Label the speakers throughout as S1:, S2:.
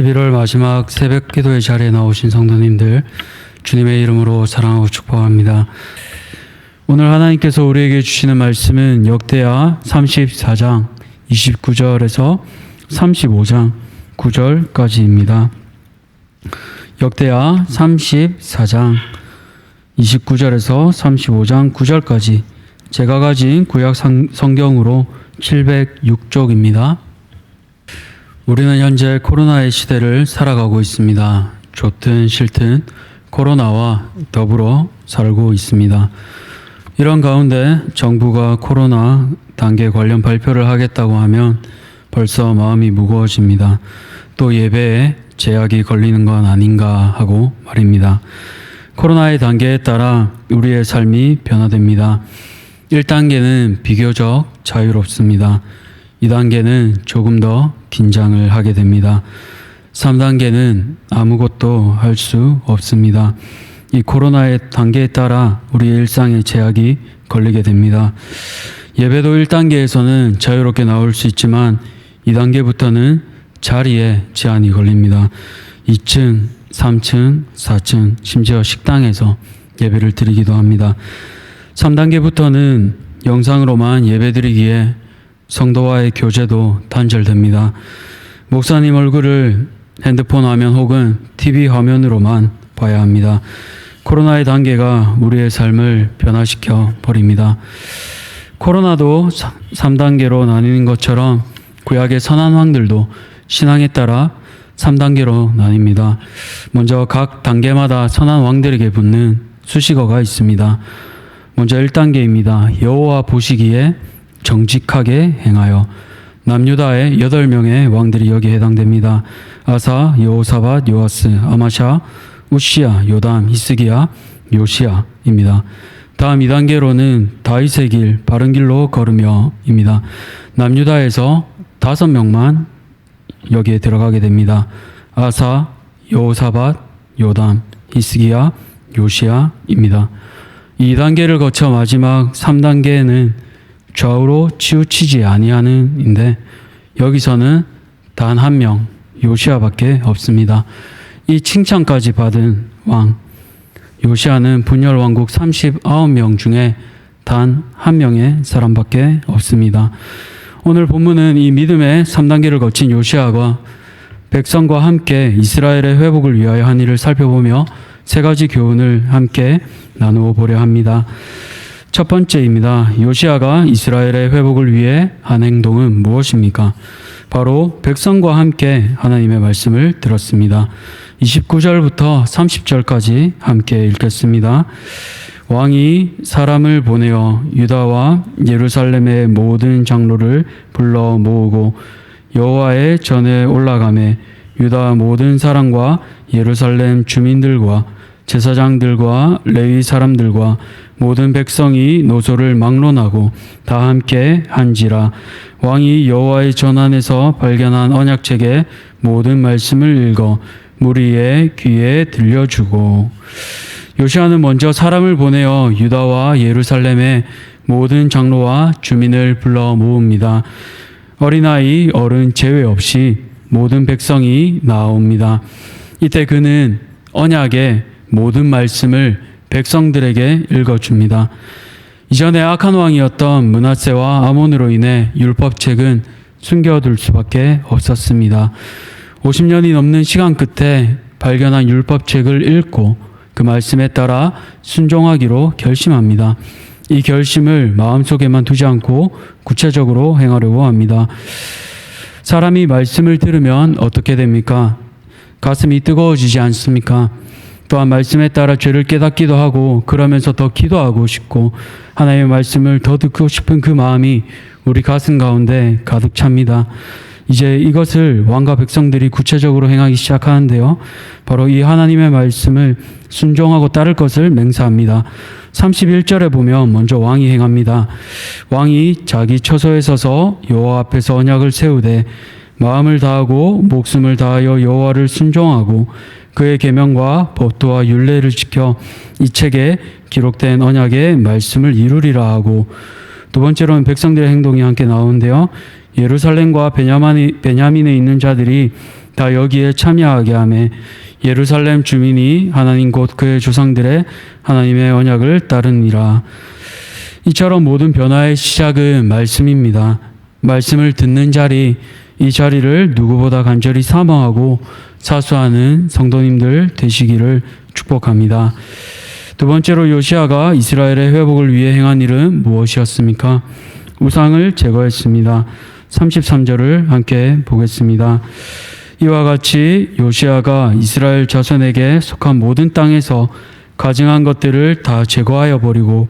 S1: 11월 마지막 새벽 기도의 자리에 나오신 성도님들 주님의 이름으로 사랑하고 축복합니다. 오늘 하나님께서 우리에게 주시는 말씀은 역대하 34장 29절에서 35장 9절까지입니다. 역대하 34장 29절에서 35장 9절까지 제가 가진 구약 상- 성경으로 706쪽입니다. 우리는 현재 코로나의 시대를 살아가고 있습니다. 좋든 싫든 코로나와 더불어 살고 있습니다. 이런 가운데 정부가 코로나 단계 관련 발표를 하겠다고 하면 벌써 마음이 무거워집니다. 또 예배에 제약이 걸리는 건 아닌가 하고 말입니다. 코로나의 단계에 따라 우리의 삶이 변화됩니다. 1단계는 비교적 자유롭습니다. 2단계는 조금 더 긴장을 하게 됩니다. 3단계는 아무것도 할 수 없습니다. 이 코로나의 단계에 따라 우리의 일상에 제약이 걸리게 됩니다. 예배도 1단계에서는 자유롭게 나올 수 있지만 2단계부터는 자리에 제한이 걸립니다. 2층, 3층, 4층, 심지어 식당에서 예배를 드리기도 합니다. 3단계부터는 영상으로만 예배 드리기에 성도와의 교제도 단절됩니다. 목사님 얼굴을 핸드폰 화면 혹은 TV 화면으로만 봐야 합니다. 코로나의 단계가 우리의 삶을 변화시켜 버립니다. 코로나도 3단계로 나뉘는 것처럼 구약의 선한 왕들도 신앙에 따라 3단계로 나뉩니다. 먼저 각 단계마다 선한 왕들에게 붙는 수식어가 있습니다. 먼저 1단계입니다. 여호와 보시기에 정직하게 행하여 남유다의 8명의 왕들이 여기에 해당됩니다. 아사, 여호사밧, 요아스, 아마샤, 우시야, 요담, 히스기야, 요시야입니다. 다음 2단계로는 다윗의 길, 바른 길로 걸으며입니다. 남유다에서 다섯 명만 여기에 들어가게 됩니다. 아사, 여호사밧, 요담, 히스기야, 요시야입니다. 2단계를 거쳐 마지막 3단계는 좌우로 치우치지 아니하는인데 여기서는 단 한 명 요시아밖에 없습니다. 이 칭찬까지 받은 왕 요시아는 분열 왕국 39명 중에 단 한 명의 사람밖에 없습니다. 오늘 본문은 이 믿음의 3단계를 거친 요시아가 백성과 함께 이스라엘의 회복을 위하여 한 일을 살펴보며 세 가지 교훈을 함께 나누어 보려 합니다. 첫 번째입니다. 요시아가 이스라엘의 회복을 위해 한 행동은 무엇입니까? 바로 백성과 함께 하나님의 말씀을 들었습니다. 29절부터 30절까지 함께 읽겠습니다. 왕이 사람을 보내어 유다와 예루살렘의 모든 장로를 불러 모으고 여호와의 전에 올라가매 유다 모든 사람과 예루살렘 주민들과 제사장들과 레위 사람들과 모든 백성이 노소를 막론하고 다 함께 한지라 왕이 여호와의 전안에서 발견한 언약책의 모든 말씀을 읽어 무리의 귀에 들려주고 요시아는 먼저 사람을 보내어 유다와 예루살렘의 모든 장로와 주민을 불러 모읍니다. 어린아이, 어른 제외 없이 모든 백성이 나옵니다. 이때 그는 언약의 모든 말씀을 백성들에게 읽어줍니다. 이전에 악한 왕이었던 문하세와 아몬으로 인해 율법책은 숨겨둘 수밖에 없었습니다. 50년이 넘는 시간 끝에 발견한 율법책을 읽고 그 말씀에 따라 순종하기로 결심합니다. 이 결심을 마음속에만 두지 않고 구체적으로 행하려고 합니다. 사람이 말씀을 들으면 어떻게 됩니까? 가슴이 뜨거워지지 않습니까? 또한 말씀에 따라 죄를 깨닫기도 하고 그러면서 더 기도하고 싶고 하나님의 말씀을 더 듣고 싶은 그 마음이 우리 가슴 가운데 가득 찹니다. 이제 이것을 왕과 백성들이 구체적으로 행하기 시작하는데요. 바로 이 하나님의 말씀을 순종하고 따를 것을 맹세합니다. 31절에 보면 먼저 왕이 행합니다. 왕이 자기 처소에 서서 여호와 앞에서 언약을 세우되 마음을 다하고 목숨을 다하여 여호와를 순종하고 그의 계명과 법도와 율례를 지켜 이 책에 기록된 언약의 말씀을 이루리라 하고 두 번째로는 백성들의 행동이 함께 나오는데요. 예루살렘과 베냐민에, 베냐민에 있는 자들이 다 여기에 참여하게 하며 예루살렘 주민이 하나님 곧 그의 조상들의 하나님의 언약을 따르니라. 이처럼 모든 변화의 시작은 말씀입니다. 말씀을 듣는 자리, 이 자리를 누구보다 간절히 사모하고 사수하는 성도님들 되시기를 축복합니다. 두 번째로 요시아가 이스라엘의 회복을 위해 행한 일은 무엇이었습니까? 우상을 제거했습니다. 33절을 함께 보겠습니다. 이와 같이 요시아가 이스라엘 자손에게 속한 모든 땅에서 가증한 것들을 다 제거하여 버리고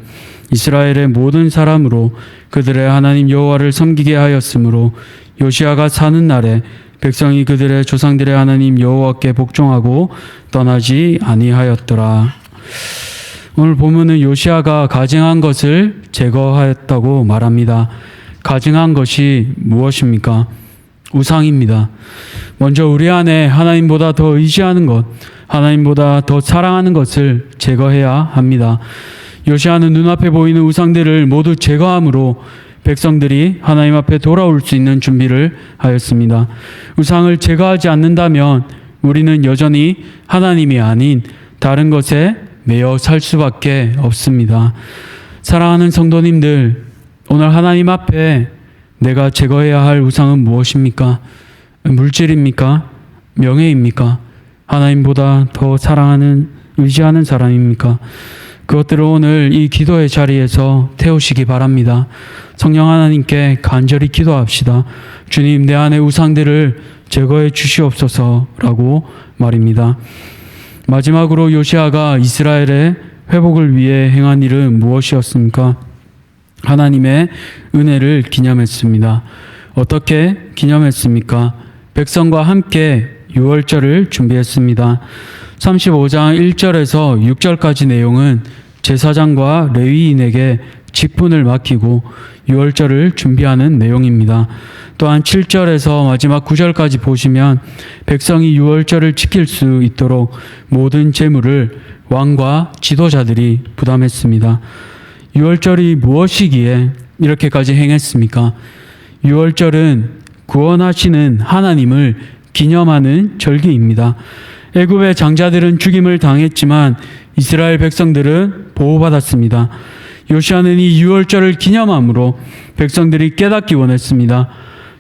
S1: 이스라엘의 모든 사람으로 그들의 하나님 여호와를 섬기게 하였으므로 요시아가 사는 날에 백성이 그들의 조상들의 하나님 여호와께 복종하고 떠나지 아니하였더라. 오늘 보면은 요시아가 가증한 것을 제거하였다고 말합니다. 가증한 것이 무엇입니까? 우상입니다. 먼저 우리 안에 하나님보다 더 의지하는 것, 하나님보다 더 사랑하는 것을 제거해야 합니다. 요시아는 눈앞에 보이는 우상들을 모두 제거함으로 백성들이 하나님 앞에 돌아올 수 있는 준비를 하였습니다. 우상을 제거하지 않는다면 우리는 여전히 하나님이 아닌 다른 것에 매여 살 수밖에 없습니다. 사랑하는 성도님들, 오늘 하나님 앞에 내가 제거해야 할 우상은 무엇입니까? 물질입니까? 명예입니까? 하나님보다 더 사랑하는, 의지하는 사람입니까? 그것들을 오늘 이 기도의 자리에서 태우시기 바랍니다. 성령 하나님께 간절히 기도합시다. 주님, 내 안의 우상들을 제거해 주시옵소서라고 말입니다. 마지막으로 요시아가 이스라엘의 회복을 위해 행한 일은 무엇이었습니까? 하나님의 은혜를 기념했습니다. 어떻게 기념했습니까? 백성과 함께 유월절을 준비했습니다. 35장 1절에서 6절까지 내용은 제사장과 레위인에게 직분을 맡기고 유월절을 준비하는 내용입니다. 또한 7절에서 마지막 9절까지 보시면 백성이 유월절을 지킬 수 있도록 모든 재물을 왕과 지도자들이 부담했습니다. 유월절이 무엇이기에 이렇게까지 행했습니까? 유월절은 구원하시는 하나님을 기념하는 절기입니다. 애굽의 장자들은 죽임을 당했지만 이스라엘 백성들은 보호받았습니다. 요시아는 이 유월절을 기념함으로 백성들이 깨닫기 원했습니다.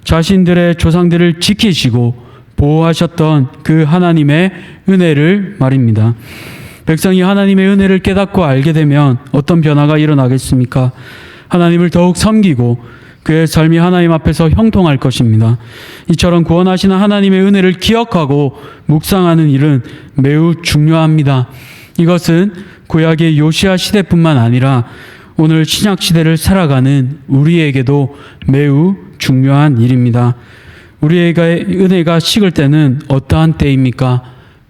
S1: 자신들의 조상들을 지키시고 보호하셨던 그 하나님의 은혜를 말입니다. 백성이 하나님의 은혜를 깨닫고 알게 되면 어떤 변화가 일어나겠습니까? 하나님을 더욱 섬기고 그의 삶이 하나님 앞에서 형통할 것입니다. 이처럼 구원하시는 하나님의 은혜를 기억하고 묵상하는 일은 매우 중요합니다. 이것은 구약의 요시아 시대뿐만 아니라 오늘 신약 시대를 살아가는 우리에게도 매우 중요한 일입니다. 우리에게 은혜가 식을 때는 어떠한 때입니까?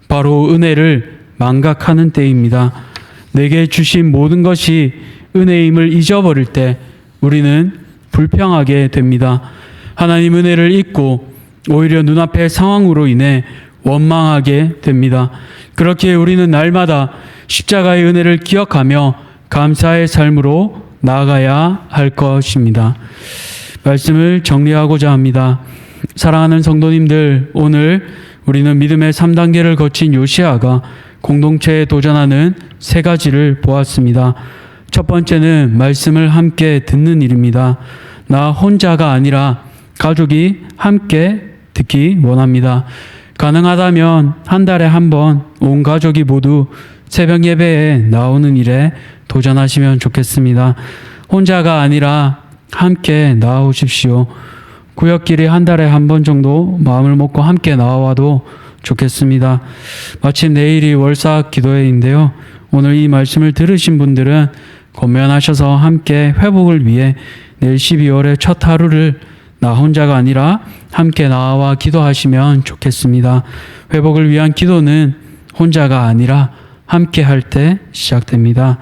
S1: 바로 은혜를 망각하는 때입니다. 내게 주신 모든 것이 은혜임을 잊어버릴 때 우리는 불평하게 됩니다. 하나님 은혜를 잊고 오히려 눈앞의 상황으로 인해 원망하게 됩니다. 그렇게 우리는 날마다 십자가의 은혜를 기억하며 감사의 삶으로 나아가야 할 것입니다. 말씀을 정리하고자 합니다. 사랑하는 성도님들, 오늘 우리는 믿음의 3단계를 거친 요시아가 공동체에 도전하는 세 가지를 보았습니다. 첫 번째는 말씀을 함께 듣는 일입니다. 나 혼자가 아니라 가족이 함께 듣기 원합니다. 가능하다면 한 달에 한 번 온 가족이 모두 새벽 예배에 나오는 일에 도전하시면 좋겠습니다. 혼자가 아니라 함께 나오십시오. 구역끼리 한 달에 한 번 정도 마음을 먹고 함께 나와도 좋겠습니다. 마침 내일이 월사 기도회인데요. 오늘 이 말씀을 들으신 분들은 권면하셔서 함께 회복을 위해 내일 12월의 첫 하루를 나 혼자가 아니라 함께 나와 기도하시면 좋겠습니다. 회복을 위한 기도는 혼자가 아니라 함께 할 때 시작됩니다.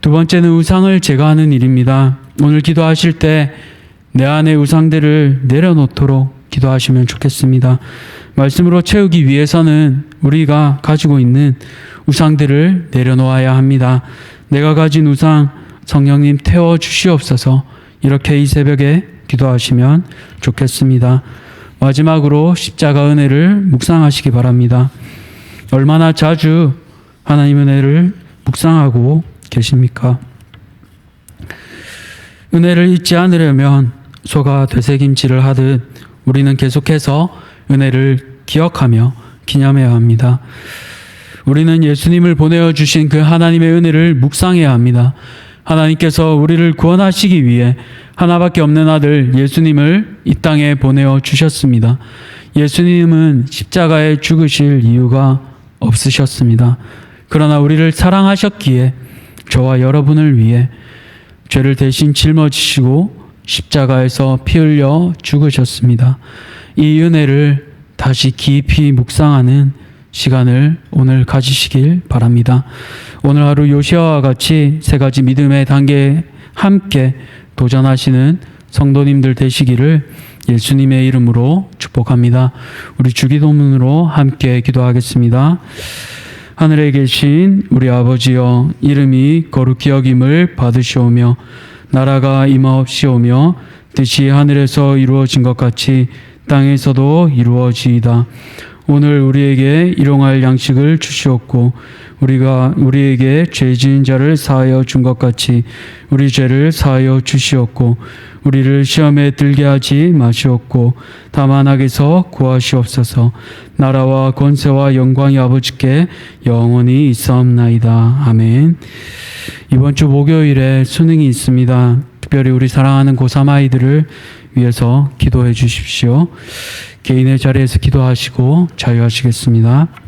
S1: 두 번째는 우상을 제거하는 일입니다. 오늘 기도하실 때 내 안의 우상들을 내려놓도록 기도하시면 좋겠습니다. 말씀으로 채우기 위해서는 우리가 가지고 있는 우상들을 내려놓아야 합니다. 내가 가진 우상 성령님 태워 주시옵소서 이렇게 이 새벽에 기도하시면 좋겠습니다. 마지막으로 십자가 은혜를 묵상하시기 바랍니다. 얼마나 자주 하나님 은혜를 묵상하고 계십니까? 은혜를 잊지 않으려면 소가 되새김질을 하듯 우리는 계속해서 은혜를 기억하며 기념해야 합니다. 우리는 예수님을 보내어 주신 그 하나님의 은혜를 묵상해야 합니다. 하나님께서 우리를 구원하시기 위해 하나밖에 없는 아들 예수님을 이 땅에 보내어 주셨습니다. 예수님은 십자가에 죽으실 이유가 없으셨습니다. 그러나 우리를 사랑하셨기에 저와 여러분을 위해 죄를 대신 짊어지시고 십자가에서 피 흘려 죽으셨습니다. 이 은혜를 다시 깊이 묵상하는 시간을 오늘 가지시길 바랍니다. 오늘 하루 요시아와 같이 세 가지 믿음의 단계에 함께 도전하시는 성도님들 되시기를 예수님의 이름으로 축복합니다. 우리 주기도문으로 함께 기도하겠습니다. 하늘에 계신 우리 아버지여 이름이 거룩히 여김을 받으시오며 나라가 임하옵시오며 뜻이 하늘에서 이루어진 것 같이 땅에서도 이루어지이다. 오늘 우리에게 일용할 양식을 주시옵고 우리가 우리에게 죄 지은 자를 사하여 준 것 같이 우리 죄를 사하여 주시옵고 우리를 시험에 들게 하지 마시옵고 다만 악에서 구하시옵소서. 나라와 권세와 영광이 아버지께 영원히 있사옵나이다. 아멘. 이번 주 목요일에 수능이 있습니다. 특별히 우리 사랑하는 고3 아이들을 위해서 기도해 주십시오 개인의 자리에서 기도하시고 자유하시겠습니다.